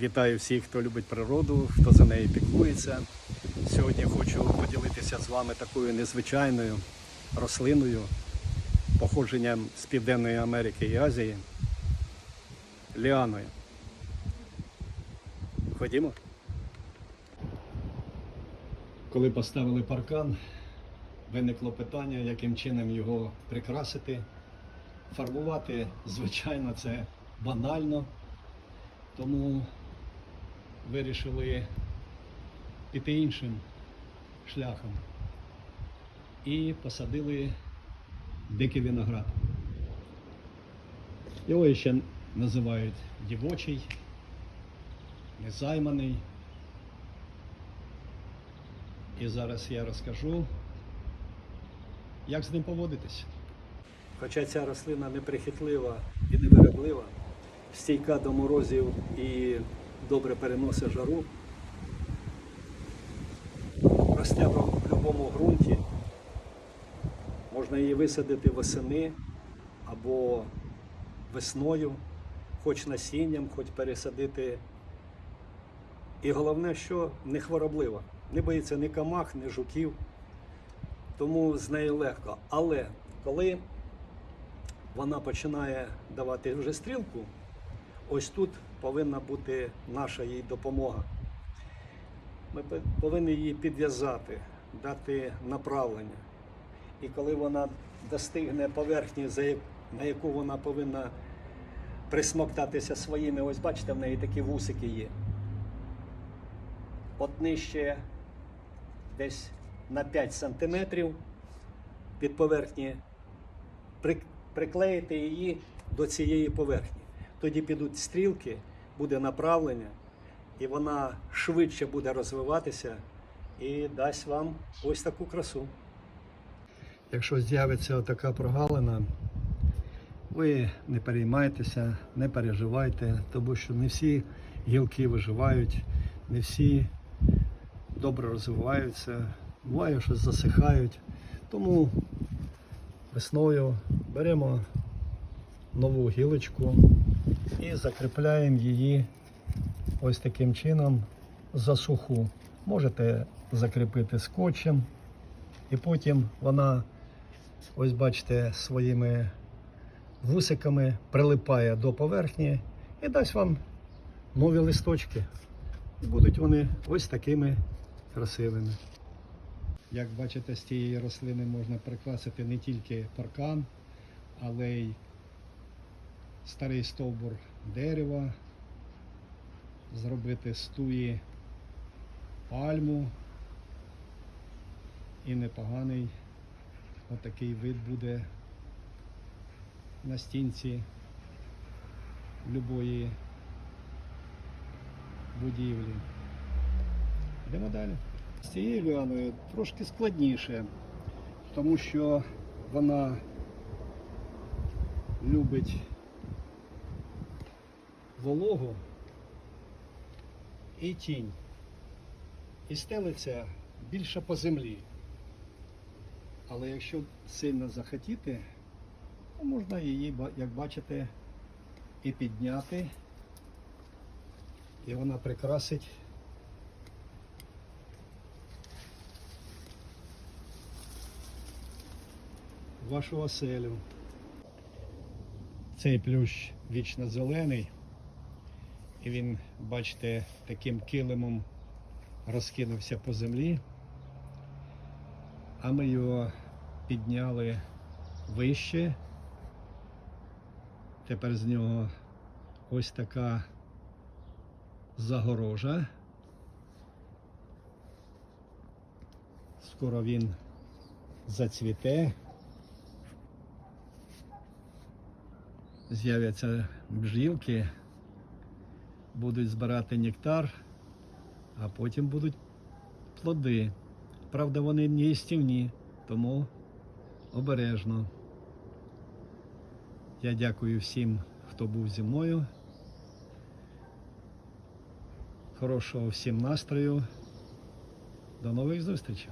Вітаю всіх, хто любить природу, хто за нею піклується. Сьогодні хочу поділитися з вами такою незвичайною рослиною, походженням з Південної Америки і Азії, ліаною. Ходімо. Коли поставили паркан, виникло питання, яким чином його прикрасити. Фарбувати, звичайно, це банально, тому вирішили піти іншим шляхом і посадили дикий виноград. Його ще називають дівочий, незайманий. І зараз я розкажу, як з ним поводитись. Хоча ця рослина неприхитлива і невироблива, стійка до морозів і добре переносить жару, росте в будь-якому ґрунті, можна її висадити восени або весною, хоч насінням, хоч пересадити. І головне, що не хвороблива, не боїться ні камах, ні жуків, тому з нею легко. Але коли вона починає давати вже стрілку, ось тут повинна бути наша їй допомога. Ми повинні її підв'язати, дати направлення. І коли вона достигне поверхні, на яку вона повинна присмоктатися своїми, ось бачите, в неї такі вусики є. От нижче десь на 5 сантиметрів від поверхні приклеїти її до цієї поверхні. Тоді підуть стрілки, буде направлення, і вона швидше буде розвиватися і дасть вам ось таку красу. Якщо з'явиться така прогалина, ви не переймайтеся, не переживайте, тому що не всі гілки виживають, не всі добре розвиваються, буває, що засихають. Тому весною беремо нову гілочку і закріпляємо її ось таким чином за суху. Можете закріпити скотчем, і потім вона, ось бачите, своїми вусиками прилипає до поверхні і дасть вам нові листочки. І будуть вони ось такими красивими. Як бачите, з цієї рослини можна прикрасити не тільки паркан, але й старий стовбур дерева, зробити з туї пальму. І непоганий отакий вид буде на стінці любої будівлі. Йдемо далі. З цією ліаною трошки складніше, тому що вона любить вологу і тінь. І стелиться більше по землі. Але якщо сильно захотіти, то можна її, як бачите, і підняти, і вона прикрасить вашу оселю. Цей плющ вічно зелений, і він, бачите, таким килимом розкинувся по землі, а ми його підняли вище. Тепер з нього ось така загорожа. Скоро він зацвіте. З'являться бджілки, будуть збирати нектар, а потім будуть плоди. Правда, вони не їстівні, тому обережно. Я дякую всім, хто був зі мною. Хорошого всім настрою. До нових зустрічей.